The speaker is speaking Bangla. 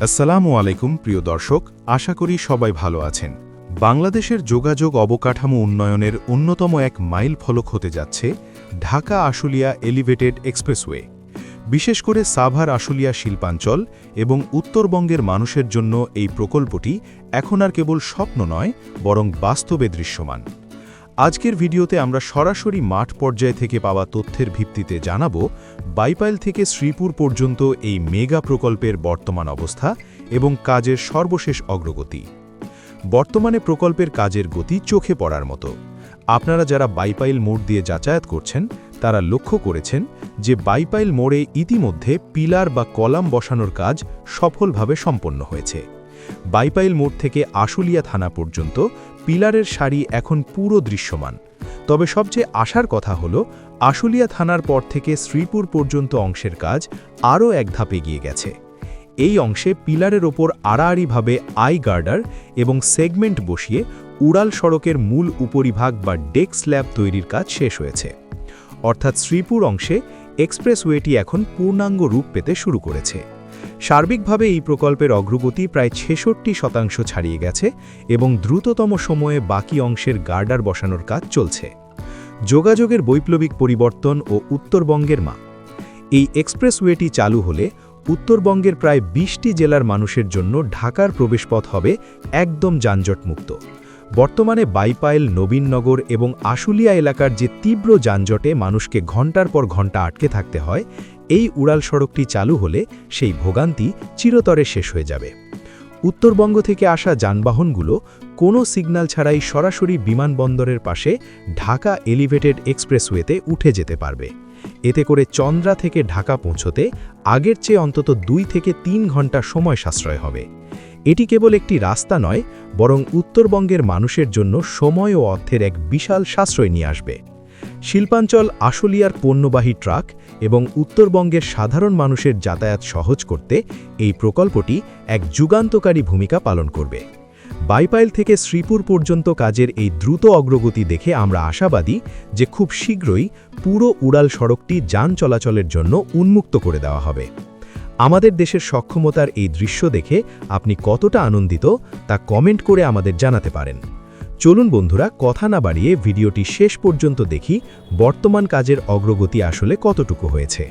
আসসালামু আলাইকুম, প্রিয় দর্শক। আশা করি সবাই ভালো আছেন। বাংলাদেশের যোগাযোগ অবকাঠামো উন্নয়নের অন্যতম এক মাইল ফলক হতে যাচ্ছে ঢাকা আশুলিয়া এলিভেটেড এক্সপ্রেসওয়ে। বিশেষ করে সাভার আশুলিয়া শিল্পাঞ্চল এবং উত্তরবঙ্গের মানুষের জন্য এই প্রকল্পটি এখন আর কেবল স্বপ্ন নয়, বরং বাস্তবে দৃশ্যমান। আজকের ভিডিওতে আমরা সরাসরি মাঠ পর্যায় থেকে পাওয়া তথ্যের ভিত্তিতে জানাব, বাইপাইল থেকে শ্রীপুর পর্যন্ত এই মেগা প্রকল্পের বর্তমান অবস্থা এবং কাজের সর্বশেষ অগ্রগতি। বর্তমানে প্রকল্পের কাজের গতি চোখে পড়ার মতো। আপনারা যারা বাইপাইল মোড় দিয়ে যাতায়াত করছেন, তারা লক্ষ্য করেছেন যে বাইপাইল মোড়ে ইতিমধ্যে পিলার বা কলাম বসানোর কাজ সফলভাবে সম্পন্ন হয়েছে। বাইপাইল মোড় থেকে আশুলিয়া থানা পর্যন্ত পিলারের সারি এখন পুরো দৃশ্যমান। তবে সবচেয়ে আশার কথা হল, আশুলিয়া থানার পর থেকে শ্রীপুর পর্যন্ত অংশের কাজ আরও এক ধাপ এগিয়ে গেছে। এই অংশে পিলারের ওপর আড়াআড়িভাবে আই গার্ডার এবং সেগমেন্ট বসিয়ে উড়াল সড়কের মূল উপরিভাগ বা ডেক স্ল্যাব তৈরির কাজ শেষ হয়েছে। অর্থাৎ শ্রীপুর অংশে এক্সপ্রেসওয়েটি এখন পূর্ণাঙ্গ রূপ পেতে শুরু করেছে। সার্বিকভাবে এই প্রকল্পের অগ্রগতি প্রায় ছেষট্টি শতাংশ ছাড়িয়ে গেছে এবং দ্রুততম সময়ে বাকি অংশের গার্ডার বসানোর কাজ চলছে। যোগাযোগের বৈপ্লবিক পরিবর্তন ও উত্তরবঙ্গের মা এই এক্সপ্রেসওয়েটি চালু হলে উত্তরবঙ্গের প্রায় বিশটি জেলার মানুষের জন্য ঢাকার প্রবেশপথ হবে একদম যানজটমুক্ত। বর্তমানে বাইপাইল নবীননগর এবং আশুলিয়া এলাকার যে তীব্র যানজটে মানুষকে ঘণ্টার পর ঘণ্টা আটকে থাকতে হয় এই উড়াল সড়কটি চালু হলে সেই ভোগান্তি চিরতরে শেষ হয়ে যাবে। উত্তরবঙ্গ থেকে আসা যানবাহনগুলো কোনো সিগন্যাল ছাড়াই সরাসরি বিমানবন্দরের পাশে ঢাকা এলিভেটেড এক্সপ্রেসওয়েতে উঠে যেতে পারবে। এতে করে চন্দ্রা থেকে ঢাকা পৌঁছতে আগের চেয়ে অন্তত দুই থেকে তিন ঘণ্টা সময় সাশ্রয় হবে। এটি কেবল একটি রাস্তা নয়, বরং উত্তরবঙ্গের মানুষের জন্য সময় ও অর্থের এক বিশাল সাশ্রয় নিয়ে আসবে। শিল্পাঞ্চল আশুলিয়ার পণ্যবাহী ট্রাক এবং উত্তরবঙ্গের সাধারণ মানুষের যাতায়াত সহজ করতে এই প্রকল্পটি এক যুগান্তকারী ভূমিকা পালন করবে। বাইপাইল থেকে শ্রীপুর পর্যন্ত কাজের এই দ্রুত অগ্রগতি দেখে আমরা আশাবাদী যে খুব শীঘ্রই পুরো উড়াল সড়কটি যান চলাচলের জন্য উন্মুক্ত করে দেওয়া হবে। আমাদের দেশের সক্ষমতার এই দৃশ্য দেখে আপনি কতটা আনন্দিত তা কমেন্ট করে আমাদের জানাতে পারেন। চলুন বন্ধুরা, কথা না বাড়িয়ে ভিডিওটি শেষ পর্যন্ত দেখি বর্তমান কাজের অগ্রগতি আসলে কতটুকু হয়েছে।